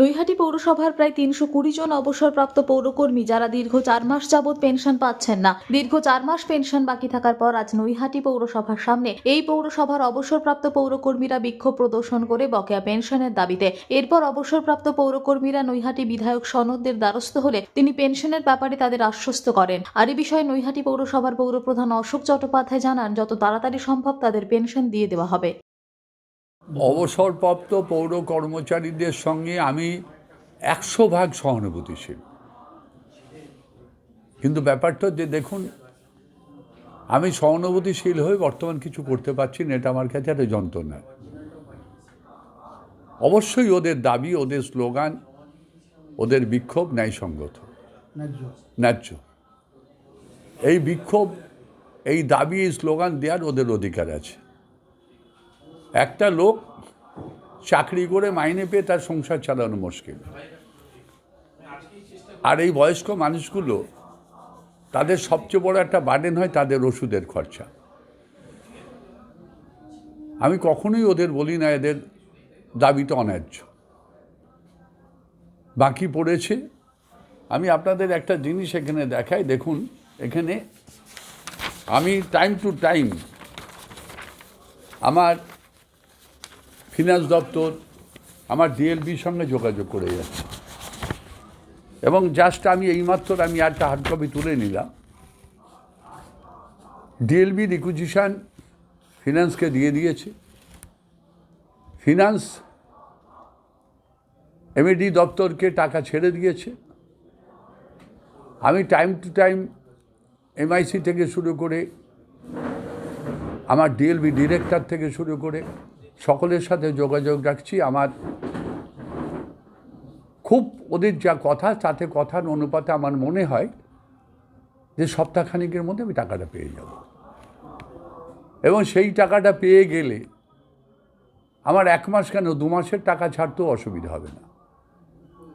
নৈহাটি পৌরসভার প্রায় তিনশো কুড়ি জন অবসরপ্রাপ্ত পৌরকর্মী যারা দীর্ঘ চার মাস যাবৎ পেনশন পাচ্ছেন না। দীর্ঘ চার মাস পেনশন বাকি থাকার পর আজ নৈহাটি পৌরসভার সামনে এই পৌরসভার অবসরপ্রাপ্ত পৌরকর্মীরা বিক্ষোভ প্রদর্শন করে বকেয়া পেনশনের দাবিতে। এরপর অবসরপ্রাপ্ত পৌরকর্মীরা নৈহাটি বিধায়ক সনদদের দ্বারস্থ হলে তিনি পেনশনের ব্যাপারে তাদের আশ্বস্ত করেন। আর এ বিষয়ে নৈহাটি পৌরসভার পৌরপ্রধান অশোক চট্টোপাধ্যায় জানান, যত তাড়াতাড়ি সম্ভব তাদের পেনশন দিয়ে দেওয়া হবে। অবসরপ্রাপ্ত পৌর কর্মচারীদের সঙ্গে আমি একশো ভাগ সহানুভূতিশীল। কিন্তু ব্যাপারটা যে দেখুন আমি সহানুভূতিশীল হয়ে বর্তমান কিছু করতে পারছি না এটা আমার কাছে একটা যন্ত্রণা। অবশ্যই ওদের দাবি ওদের স্লোগান ওদের বিক্ষোভ ন্যায়সঙ্গত। ন্যায্য। ন্যায্য। এই বিক্ষোভ এই দাবি এই স্লোগান দেওয়ার ওদের অধিকার আছে। একটা লোক চাকরি করে মাইনে পেয়ে তার সংসার চালানো মুশকিল। আর এই বয়স্ক মানুষগুলো, তাদের সবচেয়ে বড় একটা বার্ডেন হয় তাদের ওষুধের খরচা। আমি কখনোই ওদের বলি না, এদের দাবিটা অন্যায্য। বাকি পড়েছে। আমি আপনাদের একটা জিনিস এখানে দেখাই, দেখুন, এখানে আমি টাইম টু টাইম আমার ফিনান্স দপ্তর আমার ডিএলবির সঙ্গে যোগাযোগ করে যাচ্ছে। এবং জাস্ট আমি এইমাত্র আমি একটা হার্ড কপি তুলে নিলাম। ডিএলবি রিকুজিশন ফিনান্সকে দিয়ে দিয়েছে। ফিনান্স এমএডি দপ্তরকে টাকা ছেড়ে দিয়েছে। আমি টাইম টু টাইম এমআইসি থেকে শুরু করে, আমার ডিএলবি ডিরেক্টর থেকে শুরু করে সকলের সাথে যোগাযোগ রাখছি। আমার খুব ওদের যা কথা তাতে কথার অনুপাতে আমার মনে হয় যে সপ্তাহখানিকের মধ্যে আমি টাকাটা পেয়ে যাব। এবং সেই টাকাটা পেয়ে গেলে আমার এক মাস কেন দু মাসের টাকা ছাড়তেও অসুবিধা হবে না।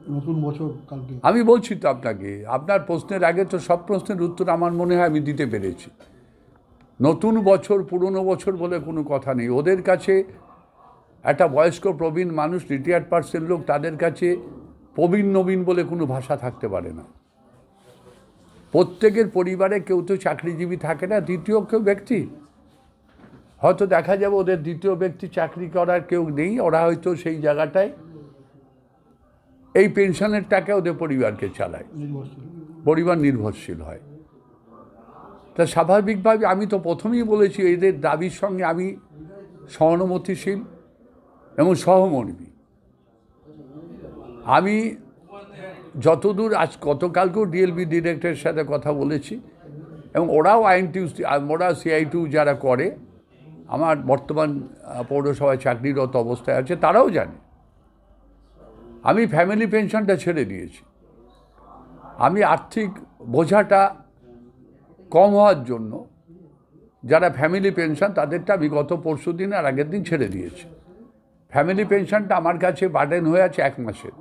নতুন বছর কালকে। আমি বলছি তো আপনাকে আপনার প্রশ্নের আগে তো সব প্রশ্নের উত্তর আমার মনে হয় আমি দিতে পেরেছি। নতুন বছর পুরনো বছর বলে কোনো কথা নেই। ওদের কাছে একটা বয়স্ক প্রবীণ মানুষ রিটায়ার্ড পার্সেন্ট লোক, তাদের কাছে প্রবীণ, নবীন বলে কোনো ভাষা থাকতে পারে না। প্রত্যেকের পরিবারে কেউ তো চাকরিজীবী থাকে না, দ্বিতীয় কেউ ব্যক্তি। হয়তো দেখা যাবে ওদের দ্বিতীয় ব্যক্তি চাকরি করার কেউ নেই, ওরা হয়তো সেই জায়গাটায় এই পেনশনের টাকা ওদের পরিবারকে চালায়। পরিবার নির্ভরশীল হয়। তা স্বাভাবিকভাবে আমি তো প্রথমেই বলেছি, এদের দাবির সঙ্গে আমি সহানুভূতিশীল। এবং সহমর্মী। আমি যতদূর আজ গতকালকেও ডিএলবি ডিরেক্টরের সাথে কথা বলেছি এবং ওরাও আইন টিউ ওরা সিআই যারা করে, আমার বর্তমান পৌরসভায় চাকরিরত অবস্থায় আছে, তারাও জানে। আমি ফ্যামিলি পেনশনটা ছেড়ে দিয়েছি। আমি আর্থিক বোঝাটা কম হওয়ার জন্য যারা ফ্যামিলি পেনশন তাদেরটা আমি গত পরশু দিন আর আগের দিন ছেড়ে দিয়েছি। ফ্যামিলি পেনশনটা আমার কাছে বার্ডেন হয়ে আছে এক মাসের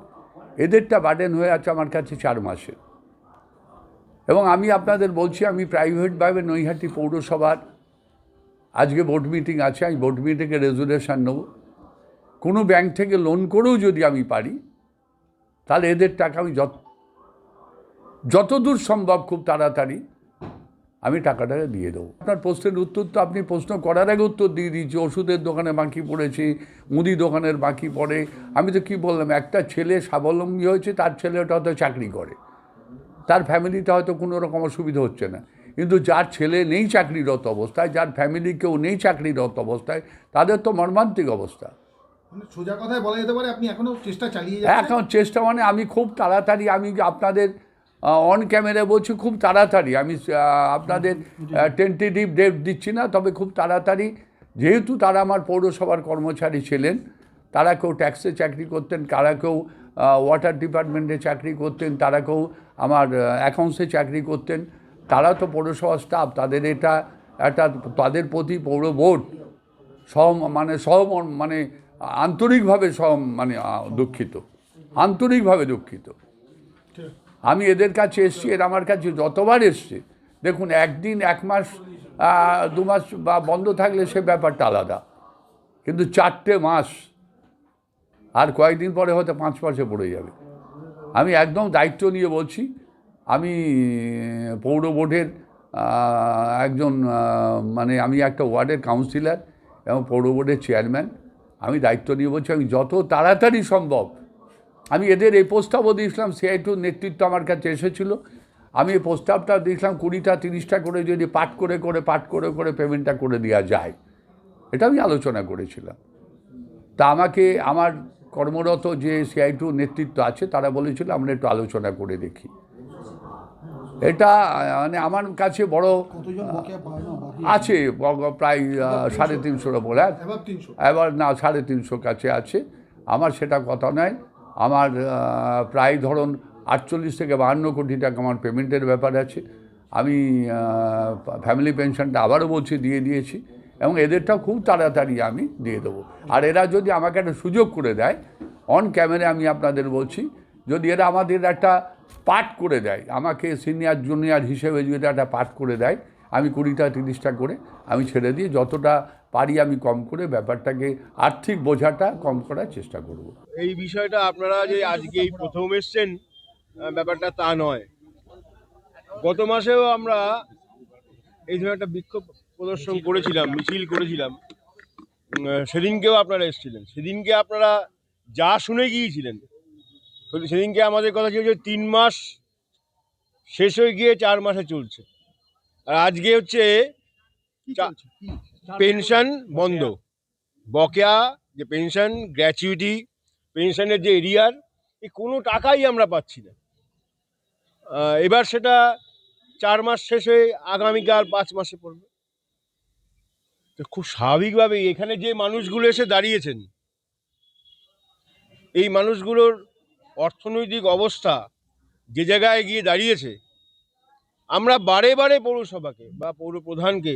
এদেরটা বার্ডেন হয়ে আছে আমার কাছে চার মাসের এবং আমি আপনাদের বলছি, আমি প্রাইভেটভাবে নৈহাটি পৌরসভার আজকে বোর্ড মিটিং আছে, আমি বোর্ড মিটিংয়ে রেজুলেশন নেব। কোনো ব্যাংক থেকে লোন করেও যদি আমি পারি, তাহলে এদের টাকা আমি যত যতদূর সম্ভব খুব তাড়াতাড়ি আমি টাকাটা দিয়ে দেবো। আপনার প্রশ্নের উত্তর তো আপনি প্রশ্ন করার আগে উত্তর দিয়ে দিয়েছি। ওষুধের দোকানে বাকি পড়েছে মুদি দোকানের বাকি পড়ে। আমি তো কি বললাম একটা ছেলে স্বাবলম্বী হয়েছে তার ছেলেটা হয়তো চাকরি করে। তার ফ্যামিলিতে হয়তো কোনো রকম অসুবিধা হচ্ছে না। কিন্তু যার ছেলে নেই চাকরিরত অবস্থায় যার ফ্যামিলি কেউ নেই চাকরিরত অবস্থায় তাদের তো মর্মান্তিক অবস্থা। মানে সোজা কথায় বলা যেতে পারে আপনি এখনও চেষ্টা চালিয়ে এখন চেষ্টা মানে আমি খুব তাড়াতাড়ি আমি আপনাদের অন ক্যামেরা বলছি খুব তাড়াতাড়ি। আমি আপনাদের টেন্টেটিভ ডেট দিচ্ছি না তবে খুব তাড়াতাড়ি। যেহেতু তারা আমার পৌরসভার কর্মচারী ছিলেন তারা কেউ ট্যাক্সে চাকরি করতেন কারা কেউ ওয়াটার ডিপার্টমেন্টে চাকরি করতেন তারা কেউ আমার অ্যাকাউন্টসে চাকরি করতেন তারা তো পৌরসভা স্টাফ তাদের এটা একটা তাদের প্রতি পৌর বোর্ড সহ মানে সহ মানে আন্তরিকভাবে সহ মানে দুঃখিত। আন্তরিকভাবে দুঃখিত। আমি এদের কাছে এসছি, এর আমার কাছে যতবার এসছে। দেখুন, একদিন, এক মাস দু মাস বা বন্ধ থাকলে সে ব্যাপারটা আলাদা। কিন্তু চারটে মাস, আর কয়েকদিন পরে হয়তো পাঁচ মাসে পড়ে যাবে। আমি একদম দায়িত্ব নিয়ে বলছি, আমি, পৌর বোর্ডের একজন মানে আমি একটা ওয়ার্ডের কাউন্সিলর এবং পৌর বোর্ডের চেয়ারম্যান। আমি দায়িত্ব নিয়ে বলছি, আমি যত তাড়াতাড়ি সম্ভব আমি এদের এই প্রস্তাবও দিয়েছিলাম সিআই টুর নেতৃত্ব আমার কাছে এসেছিল। আমি এই প্রস্তাবটা দিয়েছিলাম কুড়িটা তিরিশটা করে যদি পাঠ করে করে পাঠ করে করে পেমেন্টটা করে দেওয়া যায়। এটা আমি আলোচনা করেছিলাম। তা আমাকে আমার কর্মরত যে সিআই টু নেতৃত্ব আছে তারা বলেছিল আমরা একটু আলোচনা করে দেখি। এটা মানে আমার কাছে বড় আছে? প্রায় সাড়ে তিনশোর ওপর হ্যাঁ? এবার এবার না সাড়ে তিনশো কাছে আছে। আমার সেটা কথা নয়। আমার প্রায় ধরুন আটচল্লিশ থেকে বাহান্ন কোটি টাকা আমার পেমেন্টের ব্যাপার আছে। আমি ফ্যামিলি পেনশনটা আবারও বলছি, দিয়ে দিয়েছি এবং এদেরটাও খুব তাড়াতাড়ি আমি দিয়ে দেবো। আর এরা যদি আমাকে একটা সুযোগ করে দেয় অন ক্যামেরা আমি আপনাদের বলছি, যদি এরা আমাদের একটা পাঠ করে দেয়, আমাকে সিনিয়র জুনিয়র হিসেবে যদি একটা পাঠ করে দেয়, আমি কুড়িটা, তিরিশটা করে আমি ছেড়ে দিয়ে যতটা পারি আমি কম করে ব্যাপারটাকে আর্থিক বোঝাটা কম করার চেষ্টা করব। এই বিষয়টা আপনারা যে আজকে এই প্রথম এসছেন ব্যাপারটা তা নয়। গত মাসেও আমরা এই ধরনের একটা বিক্ষোভ প্রদর্শন করেছিলাম মিছিল করেছিলাম। সেদিনকেও আপনারা এসেছিলেন। সেদিনকে আপনারা যা শুনে গিয়েছিলেন সেদিনকে আমাদের কথা ছিল যে তিন মাস শেষ হয়ে গিয়ে চার মাসে চলছে। আর আজকে হচ্ছে পেনশন বন্ধ। বকেয়া, যে পেনশন গ্র্যাচুইটি পেনশনের যে এরিয়ার এই কোনো টাকাই আমরা পাচ্ছি না। এবার সেটা চার মাস শেষ আগামীকাল পাঁচ মাসে পড়বে। তো খুব স্বাভাবিকভাবেই এখানে যে মানুষগুলো এসে দাঁড়িয়েছেন, এই মানুষগুলোর অর্থনৈতিক অবস্থা যে জায়গায় গিয়ে দাঁড়িয়েছে, আমরা বারে বারে পৌরসভাকে বা পৌর প্রধানকে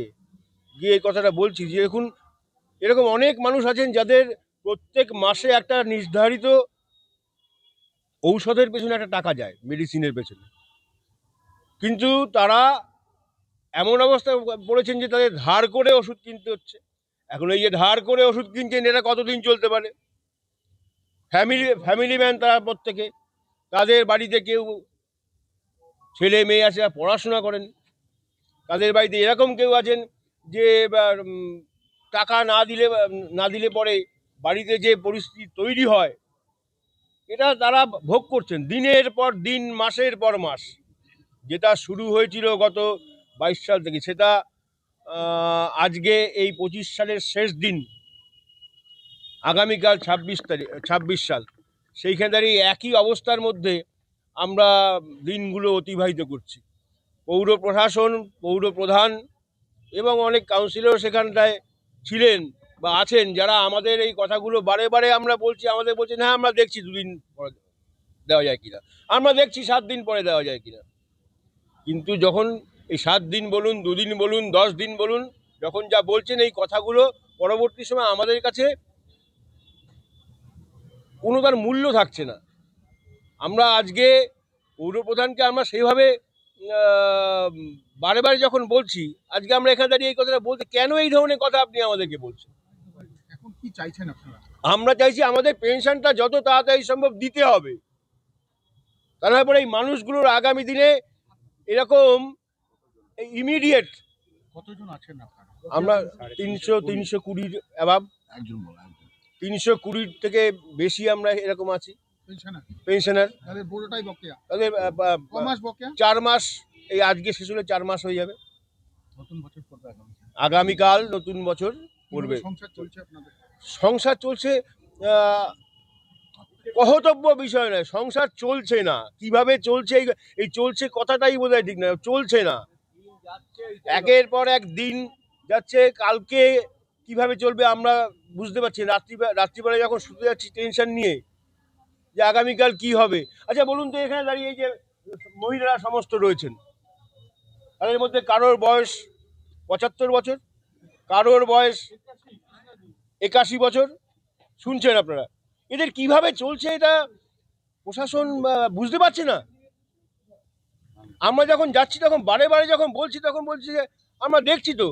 গিয়ে এই কথাটা বলছি যে দেখুন, এরকম অনেক মানুষ আছেন যাদের প্রত্যেক মাসে একটা নির্ধারিত ঔষধের পেছনে একটা টাকা যায় মেডিসিনের পেছনে। কিন্তু তারা এমন অবস্থায় পড়েছেন যে তাদের ধার করে ওষুধ কিনতে হচ্ছে। এখন এই যে ধার করে ওষুধ কিনছেন, এটা কতদিন চলতে পারে? ফ্যামিলি ফ্যামিলি ম্যান তারা প্রত্যেকে। তাদের বাড়িতে কেউ ছেলে মেয়ে আছে পড়াশোনা করেন। তাদের বাড়িতে এরকম কেউ আছেন যে টাকা না দিলে না দিলে পরে বাড়িতে যে পরিস্থিতি তৈরি হয়, এটা তারা ভোগ করছেন। দিনের পর দিন, মাসের পর মাস। যেটা শুরু হয়েছিল গত বাইশ সাল থেকে, সেটা আজকে এই পঁচিশ সালের শেষ দিন, আগামীকাল ছাব্বিশ তারিখ, ছাব্বিশ সাল। সেইখানে দাঁড়িয়ে একই অবস্থার মধ্যে আমরা দিনগুলো অতিবাহিত করছি। পৌর প্রশাসন, পৌর প্রধান এবং অনেক কাউন্সিলর সেখানটায় ছিলেন বা আছেন, যারা আমাদের এই কথাগুলো বারে বারে আমরা বলছি, আমাদের বলছেন হ্যাঁ আমরা দেখছি দুদিন পরে দেওয়া যায় কিনা। আমরা দেখছি সাত দিন পরে দেওয়া যায় কিনা। কিন্তু যখন এই সাত দিন বলুন, দুদিন বলুন, দশ দিন বলুন, যখন যা বলছেন এই কথাগুলো, পরবর্তী সময় আমাদের কাছে কোনো তার মূল্য থাকছে না। আমরা আজকে পৌরপ্রধানকে আমরা সেইভাবে বারে বারে যখন বলছি আজকে আমরা এখানে দাঁড়িয়ে এই কথাটা বলতে কেন এই ধরনের কথা আপনি আমাদেরকে বলছেন? এখন কি চাইছেন আপনারা? আমরা চাইছি আমাদের পেনশনটা যত তাড়াতাড়ি সম্ভব দিতে হবে। তারপরে এই মানুষগুলোর আগামী দিনে এরকম ইমিডিয়েট কতজন আছেন আপনারা? আমরা তিনশো তিনশো কুড়ির অ্যাভাব একজন তিনশো কুড়ির থেকে বেশি আমরা এরকম আছি। পেনশনার? পেনশনার। তাদের বকেয়া? তাদের চার মাস এই আজকে শেষ হলে চার মাস হয়ে যাবে। নতুন বছর আগামীকাল নতুন বছর পড়বে। সংসার চলছে কহতব্য বিষয় নয় সংসার চলছে না। কীভাবে চলছে এই- চলছে কথাটাই বোধ ঠিক না চলছে না। একের পর এক দিন যাচ্ছে কালকে কীভাবে চলবে আমরা বুঝতে পারছি। রাত্রি রাত্রিবেলা যখন শুতে যাচ্ছি টেনশন নিয়ে যে আগামীকাল কি হবে। আচ্ছা বলুন তো এখানে দাঁড়িয়ে এই যে মহিলারা সমস্ত রয়েছেন তাদের মধ্যে কারোর বয়স পঁচাত্তর বছর, কারোর বয়স একাশি বছর, শুনছেন আপনারা? এদের কীভাবে চলছে এটা প্রশাসন বুঝতে পারছে না। আমরা যখন যাচ্ছি তখন বারে বারে যখন বলছি তখন বলছি যে, আমরা দেখছি তো।